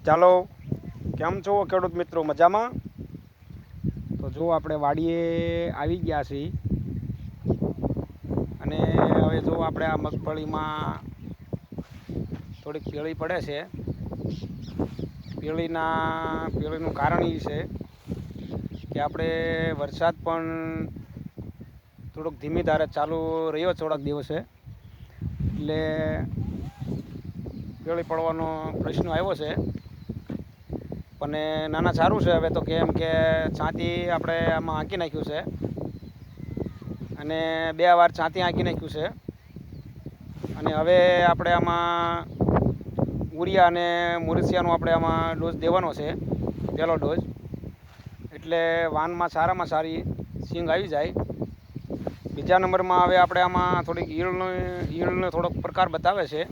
ચાલો, કેમ છો ખેડૂત મિત્રો? મજામાં? તો જો આપણે વાડીએ આવી ગયા છીએ. અને હવે જો આપણે આ મગફળીમાં થોડીક પીળી પડે છે. પીળીના, પીળીનું કારણ એ છે કે આપણે વરસાદ પણ થોડોક ધીમી ધારે ચાલુ રહ્યો થોડાક દિવસે. એટલે પીળી પડવાનો પ્રશ્ન આવ્યો છે. પણ નાના સારું છે હવે તો કેમ કે છાંતી આપણે આમાં આંકી નાખ્યું છે. અને બે વાર છાંતી આંકી નાખ્યું છે. અને હવે આપણે આમાં ઉરિયા અને મુરસિયાનો આપણે આમાં ડોઝ દેવાનો છે, પહેલો ડોઝ. એટલે વાનમાં સારામાં સારી સિંગ આવી જાય. બીજા નંબરમાં હવે આપણે આમાં થોડીક ઈળનો ઈળનો થોડોક પ્રકાર બતાવે છે.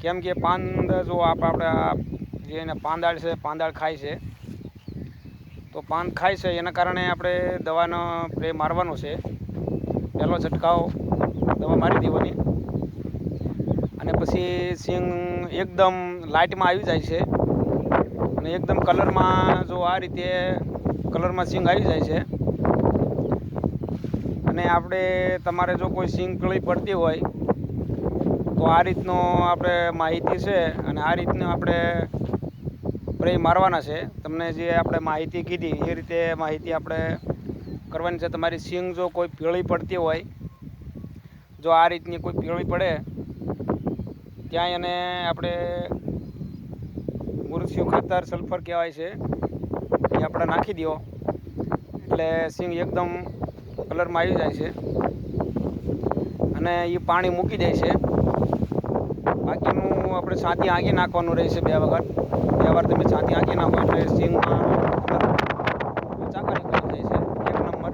કેમ કે પાંદ જો આપણે આપણે જે એને પાંદાળ છે, પાંદાળ ખાય છે. તો પાંદ ખાય છે, એના કારણે આપણે દવાનો સ્પ્રે મારવાનો છે. પહેલો છંટકાવ દવા મારી દેવાની. અને પછી સિંગ એકદમ લાઇટમાં આવી જાય છે. અને એકદમ કલરમાં જો આ રીતે કલરમાં સિંગ આવી જાય છે. અને આપણે તમારે જો કોઈ સિંગ કળી પડતી હોય, તો આ રીતનો આપણે માહિતી છે. અને આ રીતનું આપણે સ્પ્રે મારવાના છે. તમને જે આપણે માહિતી કીધી, એ રીતે માહિતી આપણે કરવાની છે. તમારી સિંગ જો કોઈ પીળી પડતી હોય, જો આ રીતની કોઈ પીળી પડે, ત્યાં એને આપણે મુરસિયું ખાતર સલ્ફર કહેવાય છે, એ આપણે નાખી દો. એટલે સિંગ એકદમ કલરમાં આવી જાય છે. અને એ પાણી મૂકી દે છે. બાકીનું આપણે છાતી આંકી નાખવાનું રહેશે બે વખત. બે વાર તમે છાતી આંકી નાખો એટલે સિંગમાં ચાકા નીકળી જાય છે. એક નંબર.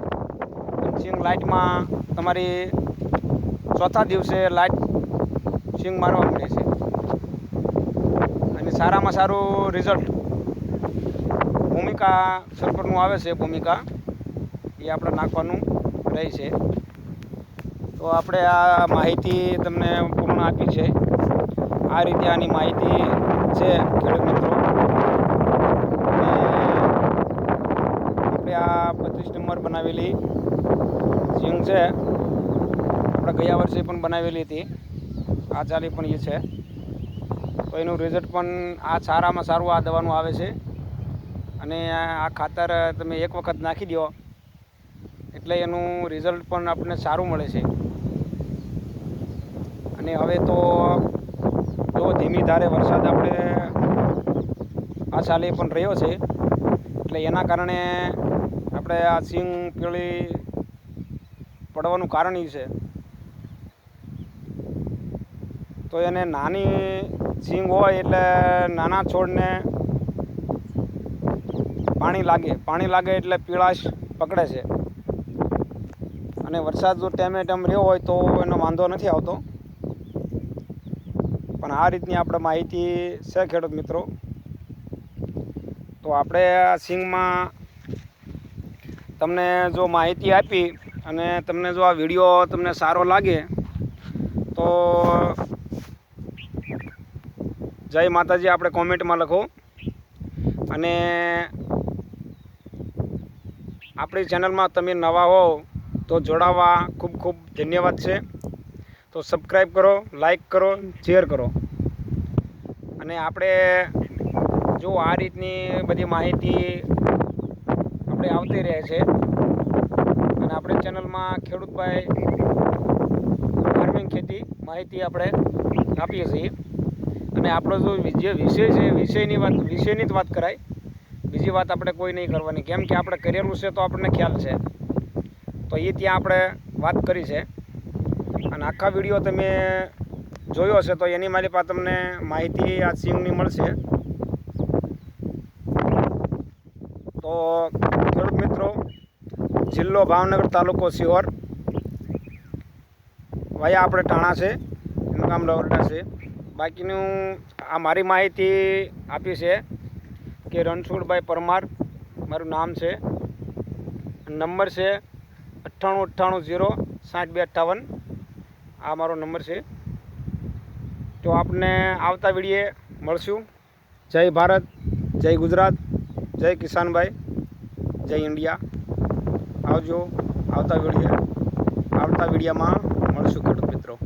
સિંગ લાઇટમાં તમારી ચોથા દિવસે લાઇટ સિંગ મારવા મળે છે. અને સારામાં સારું રિઝલ્ટ ભૂમિકા સલ્ફરનું આવે છે ભૂમિકા. એ આપણે નાખવાનું રહે છે. તો આપણે આ માહિતી તમને પૂર્ણ આપી છે. આ રીતે આની માહિતી છે, ખેડૂત મિત્રો. આપણે આ પચીસ નંબર બનાવેલી સિંગ છે. આપણે ગયા વર્ષે પણ બનાવેલી હતી. આ ચાલી પણ એ છે. તો એનું રિઝલ્ટ પણ આ સારામાં સારું આ દવાનું આવે છે. અને આ ખાતર તમે એક વખત નાખી દો એટલે એનું રિઝલ્ટ પણ આપણને સારું મળે છે. અને હવે તો જો ધીમી ધારે વરસાદ આપણે આ સાલે પણ રહ્યો છે, એટલે એના કારણે આપણે આ સિંગ પીળી પડવાનું કારણ એ છે. તો એને નાની સિંગ હોય એટલે નાના છોડને પાણી લાગે પાણી લાગે એટલે પીળાશ પકડે છે. અને વરસાદ જો ટેમે ટેમ રહ્યો હોય તો એનો વાંધો નથી આવતો. પણ આ રીતની આપણે માહિતી છે ખેડૂત મિત્રો. તો આપણે આ સિંગમાં તમને જો માહિતી આપી અને તમને જો આ વીડિયો તમને સારો લાગે, તો જય માતાજી આપણે કોમેન્ટમાં લખો. અને આપણી ચેનલમાં તમે નવા હો તો જોડાવા ખૂબ ખૂબ ધન્યવાદ છે. તો સબસ્ક્રાઈબ કરો લાઈક કરો શેર કરો. અને આપણે જો આ રીતની બધી માહિતી આપણે આવતી રહે છે, અને આપણે ચેનલમાં ખેડૂતભાઈ ફાર્મિંગ ખેતી માહિતી આપણે આપીએ છીએ. અને આપણો જો જે વિષય છે, વિષયની વાત, વિષયની જ વાત કરાય. બીજી વાત આપણે કોઈ નહીં કરવાની. કેમ કે આપણે કરેલું છે તો આપણને ખ્યાલ છે. તો એ ત્યાં આપણે વાત કરી છે. અને આખા વીડિયો તમે જોયો હશે તો એની મારી પાસે તમને માહિતી આ સિંગની મળશે. તો ખેડૂત મિત્રો, જિલ્લો ભાવનગર તાલુકો સિહોર. વાયા આપણે ટાણા છે, એનું ગામ લવરડા છે. બાકીનું આ મારી માહિતી આપી છે કે રણછોડભાઈ પરમાર, મારું નામ છે. નંબર છે અઠ્ઠાણું અઠ્ઠાણું ઝીરો સાઠ બે અઠ્ઠાવન. આ મારો નંબર છે. તો આપને આવતા વિડીએ મળશું. જય ભારત, જય ગુજરાત, જય કિસાનભાઈ, જય ઇન્ડિયા. આવજો, આવતા વીડિયો, આવતા વિડીયામાં મળશું ખેડૂત મિત્રો.